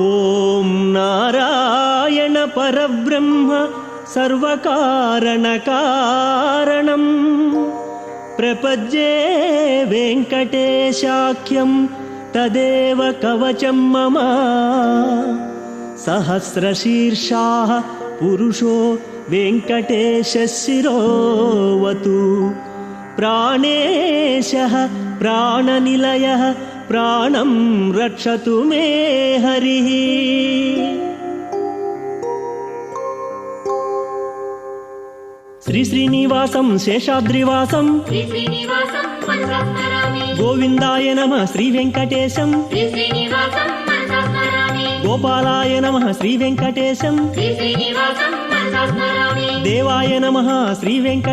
ॐ नारायण परब्रह्म सर्वकारणकारणम् प्रपद्ये वेङ्कटेशाख्यं तदेव कवचं मम सहस्रशीर्षाः पुरुषो वेङ्कटेशशिरोवतु प्राणेशः प्राणनिलयः प्राणं रक्षतु मे हरिः శ్రీ శ్రీనివాసం శేషాద్రివాసం శ్రీ శ్రీనివాసం మనసాస్మరామి గోవిందాయ నమ శ్రీ వెంకటేశం శ్రీ శ్రీనివాసం మనసాస్మరామి గోపాలాయ నమ శ్రీ వెంకటేశం శ్రీ శ్రీనివాసం మనసాస్మరామి దేవాయ నమ శ్రీ వెంకట